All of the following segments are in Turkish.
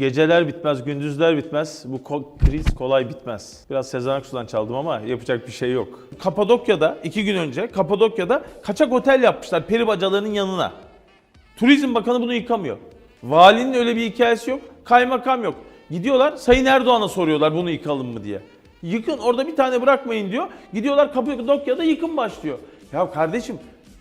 Geceler bitmez, gündüzler bitmez. Bu ko- kriz kolay bitmez. Biraz Sezen Aksu'dan çaldım ama yapacak bir şey yok. Kapadokya'da iki gün önce Kapadokya'da kaçak otel yapmışlar peri bacalarının yanına. Turizm Bakanı bunu yıkamıyor. Valinin öyle bir hikayesi yok. Kaymakam yok. Gidiyorlar Sayın Erdoğan'a soruyorlar bunu yıkalım mı diye. Yıkın orada bir tane bırakmayın diyor. Gidiyorlar Kapadokya'da yıkım başlıyor. Ya kardeşim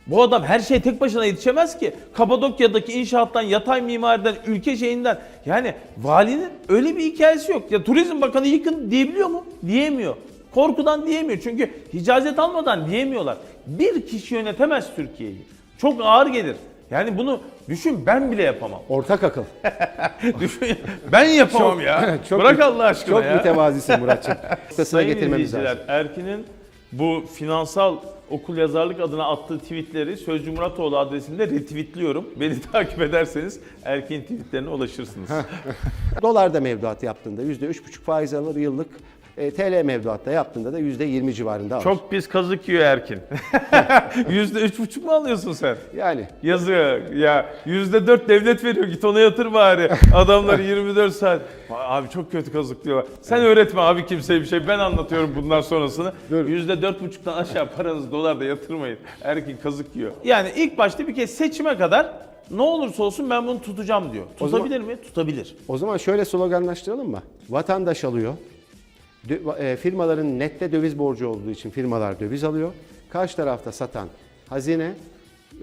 bu adam her şeye tek başına yetişemez ki. Kapadokya'daki inşaattan, yatay mimariden, ülke şeyinden. Yani valinin öyle bir hikayesi yok. Ya Turizm Bakanı yıkın diyebiliyor mu? Diyemiyor. Korkudan diyemiyor. Çünkü icazet almadan diyemiyorlar. Bir kişi yönetemez Türkiye'yi. Çok ağır gelir. Yani bunu düşün ben bile yapamam. Ortak akıl. Düşün ben yapamam ya. çok Bırak Allah aşkına Çok ya. mütevazisin Muratçım. Sayın getirmemiz izleyiciler, lazım. Erkin'in bu finansal okul yazarlık adına attığı tweetleri Sözcü Muratoğlu adresinde retweetliyorum. Beni takip ederseniz Erkin tweetlerine ulaşırsınız. Dolarda mevduat yaptığında %3,5 faiz alır yıllık. E, TL mevduatta yaptığında da %20 civarında alır. Çok pis kazık yiyor Erkin. Yüzde üç buçuk mu alıyorsun sen? Yani Yazık ya yüzde dört devlet veriyor git ona yatır bari. Adamlar 24 saat. Abi çok kötü kazıklıyorlar. Sen öğretme abi kimseye bir şey. Ben anlatıyorum bundan sonrasını. Dur. Yüzde dört buçuktan aşağı paranızı dolarda yatırmayın. Erkin kazık yiyor. Yani ilk başta bir kez seçime kadar ne olursa olsun ben bunu tutacağım diyor. O zaman- Tutabilir mi? Tutabilir. o zaman şöyle sloganlaştıralım mı? Vatandaş alıyor. E, firmaların nette döviz borcu olduğu için firmalar döviz alıyor. Karşı tarafta satan hazine,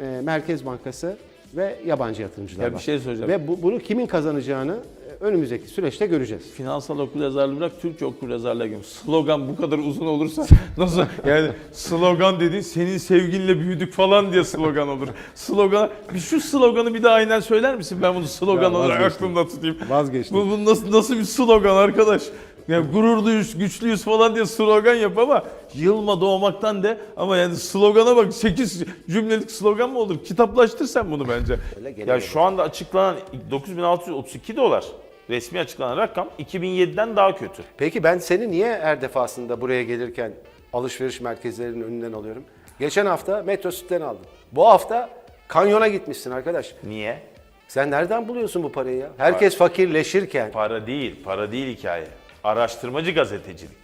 e, Merkez Bankası ve yabancı yatırımcılar Ya bir var. şey söyleyeceğim. Ve bu, bunu kimin kazanacağını e, önümüzdeki süreçte göreceğiz. Finansal okul yazarlığı bırak Türkçe okul yazarlığı gibi. Slogan bu kadar uzun olursa nasıl yani slogan dediğin senin sevginle büyüdük falan diye slogan olur. Slogan bir şu sloganı bir daha aynen söyler misin? Ben bunu slogan Ya olarak aklımda tutayım. Vazgeçtim. Bu, bu nasıl nasıl bir slogan arkadaş? Yani gururluyuz, güçlüyüz falan diye slogan yap ama yılma doğmaktan de ama yani slogana bak 8 cümlelik slogan mı olur? Kitaplaştır sen bunu bence. Ya şu anda açıklanan 9632 dolar resmi açıklanan rakam 2007'den daha kötü. Peki ben seni niye her defasında buraya gelirken alışveriş merkezlerinin önünden alıyorum? Geçen hafta Metro Süt'ten aldım. Bu hafta kanyona gitmişsin arkadaş. Niye? Sen nereden buluyorsun bu parayı ya? Herkes fakirleşirken. Para değil, para değil hikaye. Araştırmacı gazetecilik.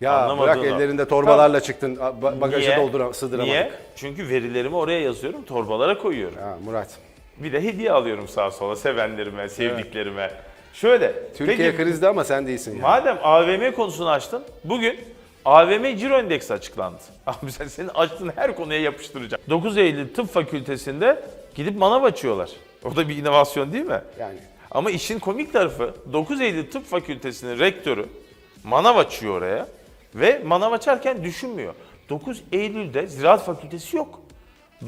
Ya Anlamadığın bırak ellerinde torbalarla çıktın, ba- bagaja Niye? doldura, sığdıramadık. Niye? Çünkü verilerimi oraya yazıyorum, torbalara koyuyorum. Ya Murat, Bir de hediye alıyorum sağa sola sevenlerime, sevdiklerime. Şöyle, Türkiye peki, krizde ama sen değilsin ya. madem AVM konusunu açtın, bugün AVM Ciro Endeksi açıklandı. Abi sen senin açtığın her konuya yapıştıracağım. 9 Eylül Tıp Fakültesi'nde gidip manav açıyorlar. O da bir inovasyon değil mi? Yani Ama işin komik tarafı 9 Eylül Tıp Fakültesi'nin rektörü manav açıyor oraya ve manav açarken düşünmüyor. 9 Eylül'de Ziraat Fakültesi yok.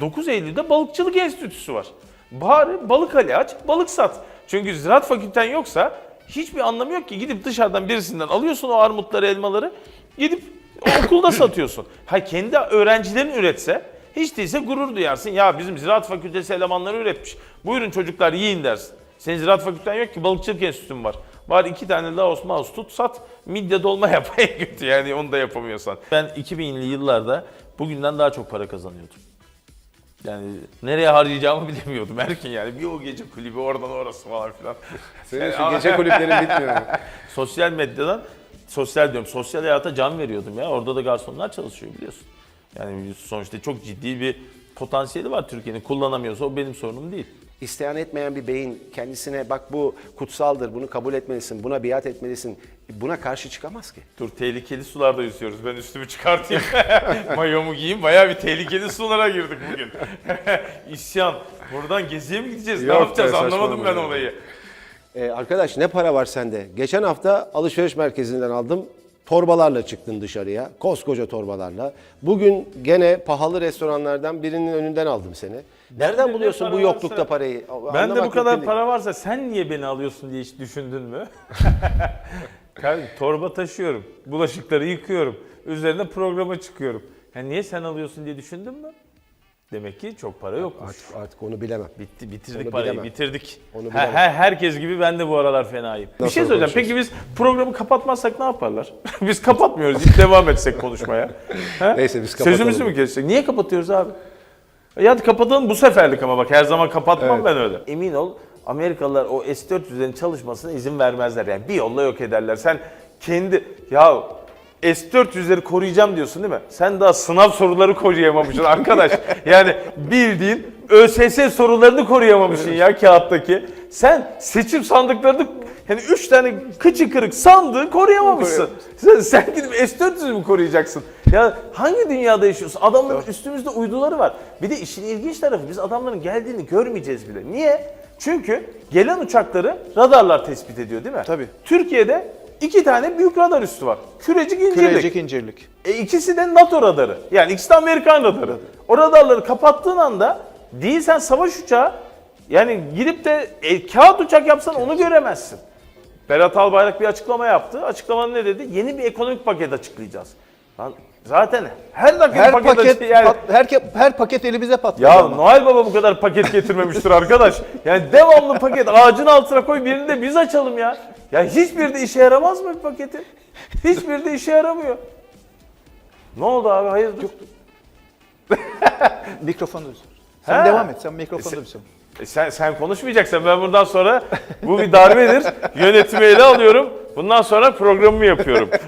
9 Eylül'de Balıkçılık Enstitüsü var. Bari balık hali aç, balık sat. Çünkü Ziraat Fakülten yoksa hiçbir anlamı yok ki. Gidip dışarıdan birisinden alıyorsun o armutları, elmaları, gidip okulda satıyorsun. Ha kendi öğrencilerin üretse hiç değilse gurur duyarsın. Ya bizim Ziraat Fakültesi elemanları üretmiş. Buyurun çocuklar yiyin dersin. Senin Ziraat Fakülten yok ki balıkçılık enstitün var. Var iki tane Laos mouse tut sat midye dolma yap en kötü yani onu da yapamıyorsan. Ben 2000'li yıllarda bugünden daha çok para kazanıyordum. Yani nereye harcayacağımı bilemiyordum Erkin yani. Bir o gece kulübü oradan orası falan filan. senin Yani şu ama- gece kulüplerin bitmiyor. Sosyal medyadan, sosyal diyorum, sosyal hayata can veriyordum ya. Orada da garsonlar çalışıyor biliyorsun. Yani sonuçta çok ciddi bir potansiyeli var Türkiye'nin. Kullanamıyorsa o benim sorunum değil. İsteyen etmeyen bir beyin kendisine bak bu kutsaldır, bunu kabul etmelisin, buna biat etmelisin. Buna karşı çıkamaz ki. Dur tehlikeli sularda yüzüyoruz. Ben üstümü çıkartayım. Mayomu giyeyim. Bayağı bir tehlikeli sulara girdik bugün. İsyan. Buradan geziye mi gideceğiz? ne Yok be, yapacağız? Anlamadım ben olayı. Ee, arkadaş ne para var sende? Geçen hafta alışveriş merkezinden aldım. Torbalarla çıktın dışarıya. Koskoca torbalarla. Bugün gene pahalı restoranlardan birinin önünden aldım seni. Nereden ne buluyorsun para bu yoklukta varsa- parayı? Ben de bu kadar mümkün para varsa sen niye beni alıyorsun diye hiç düşündün mü? Torba taşıyorum. Bulaşıkları yıkıyorum. Üzerine programa çıkıyorum. Yani niye sen alıyorsun diye düşündün mü? Demek ki çok para yokmuş. Artık, artık onu bilemem. Bitti, bitirdik Onu parayı, bilemem. bitirdik. Onu bilemem. her- herkes gibi ben de bu aralar fenayım. Bir Nasıl şey söyleyeceğim. Peki biz programı kapatmazsak ne yaparlar? biz kapatmıyoruz. Hiç devam etsek konuşmaya. Neyse, biz kapatalım. Sözümüzü mü kesecek? Niye kapatıyoruz abi? Ya hadi kapatalım bu seferlik ama bak her zaman kapatmam Evet. ben öyle. Emin ol Amerikalılar o S-400'lerin çalışmasına izin vermezler. Yani bir yolla yok ederler. Sen kendi ya S-400'leri koruyacağım diyorsun değil mi? Sen daha sınav soruları koruyamamışsın arkadaş. Yani bildiğin ÖSS sorularını koruyamamışsın ya kağıttaki. Sen seçim sandıklarını yani 3 tane kıçı kırık sandığı koruyamamışsın. Sen, sen gidip S-400'ü mü koruyacaksın? Ya hangi dünyada yaşıyorsun? Adamların üstümüzde uyduları var. Bir de işin ilginç tarafı biz adamların geldiğini görmeyeceğiz bile. Niye? Çünkü gelen uçakları radarlar tespit ediyor değil mi? Tabii. Türkiye'de iki tane büyük radar üssü var. Kürecik incirlik. Kürecik incirlik. E ikisi de NATO radarı. Yani ikisi de Amerikan radarı. O radarları kapattığın anda değil sen savaş uçağı yani gidip de e, kağıt uçak yapsan onu göremezsin. Berat Albayrak bir açıklama yaptı. Açıklamanın ne dedi? Yeni bir ekonomik paket açıklayacağız. Lan zaten her dakika Her paket, yani pat- her, her paket elimize patlıyor. ya ama. Noel Baba bu kadar paket getirmemiştir arkadaş. Yani devamlı paket ağacın altına koy birini de biz açalım ya. Ya hiçbir de işe yaramaz mı bir paketi? Hiçbir de işe yaramıyor. Ne oldu abi hayırdır? Mikrofonu düz. Sen Ha. devam et. Sen mikrofonu düz. E sen, sen konuşmayacaksan ben bundan sonra bu bir darbedir. Yönetimi ele alıyorum. Bundan sonra programımı yapıyorum.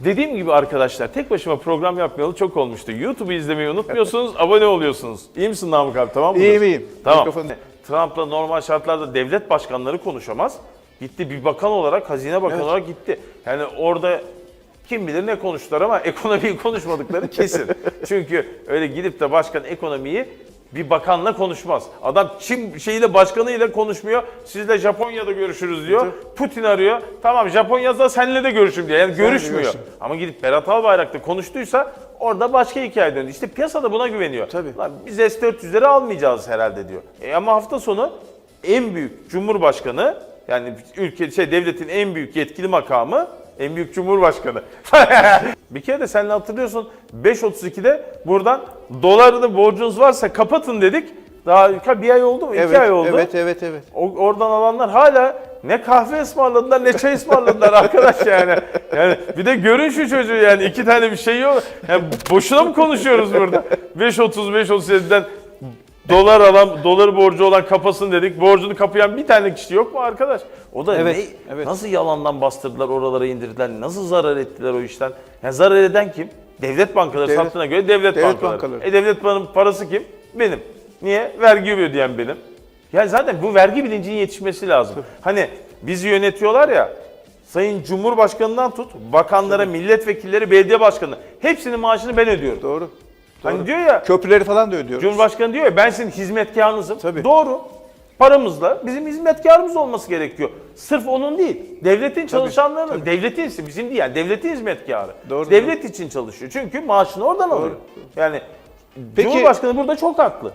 Dediğim gibi arkadaşlar tek başıma program yapmayalı çok olmuştu. YouTube'u izlemeyi unutmuyorsunuz, abone oluyorsunuz. İyi misin Namık abi tamam mı? İyiyim, iyiyim. Tamam. Mikrofonu- Trump'la normal şartlarda devlet başkanları konuşamaz. Gitti bir bakan olarak, hazine bakanı Evet. olarak gitti. Yani orada kim bilir ne konuştular ama ekonomiyi konuşmadıkları kesin. Çünkü öyle gidip de başkan ekonomiyi bir bakanla konuşmaz. Adam Çin şeyiyle başkanıyla konuşmuyor. Sizle Japonya'da görüşürüz diyor. Putin arıyor. Tamam Japonya'da seninle de görüşüm diyor. Yani görüşmüyor. görüşün. Ama gidip Berat Albayrak'ta konuştuysa orada başka hikaye döndü. İşte piyasada buna güveniyor. Tabii. Lan biz S-400'leri almayacağız herhalde diyor. E ama hafta sonu en büyük Cumhurbaşkanı yani ülke şey devletin en büyük yetkili makamı en büyük Cumhurbaşkanı. bir kere de sen hatırlıyorsun 5.32'de buradan dolarını borcunuz varsa kapatın dedik. Daha bir ay oldu mu? İki Evet, ay oldu. evet, evet, evet. O- oradan alanlar hala ne kahve ısmarladılar ne çay ısmarladılar arkadaş yani. Yani bir de görün şu çocuğu yani iki tane bir şey yok. Yani boşuna mı konuşuyoruz burada? 5.30 5.37'den dolar alan dolar borcu olan kapasın dedik. Borcunu kapayan bir tane kişi yok mu arkadaş? O da Evet, ne, evet. nasıl yalandan bastırdılar oralara indirdiler? Nasıl zarar ettiler o işten? Yani zarar eden kim? Devlet bankaları Devlet- sattığına göre devlet, devlet bankaları. bankaları. E devlet bankanın parası kim? Benim. Niye? Vergi ödeyen benim. Yani zaten bu vergi bilincinin yetişmesi lazım. Hani bizi yönetiyorlar ya, Sayın Cumhurbaşkanından tut, bakanlara, milletvekilleri, belediye başkanı. Hepsinin maaşını ben ödüyorum. Doğru. Hani Doğru. diyor ya, Köprüleri falan da ödüyoruz. Cumhurbaşkanı diyor ya ben sizin hizmetkarınızım. Tabii. Doğru. Paramızla bizim hizmetkarımız olması gerekiyor. Sırf onun değil. Devletin çalışanlarının, devletin ise bizim değil yani devletin hizmetkarı. Doğru, Devlet için çalışıyor. Çünkü maaşını oradan alıyor. Yani Peki- Cumhurbaşkanı burada çok haklı.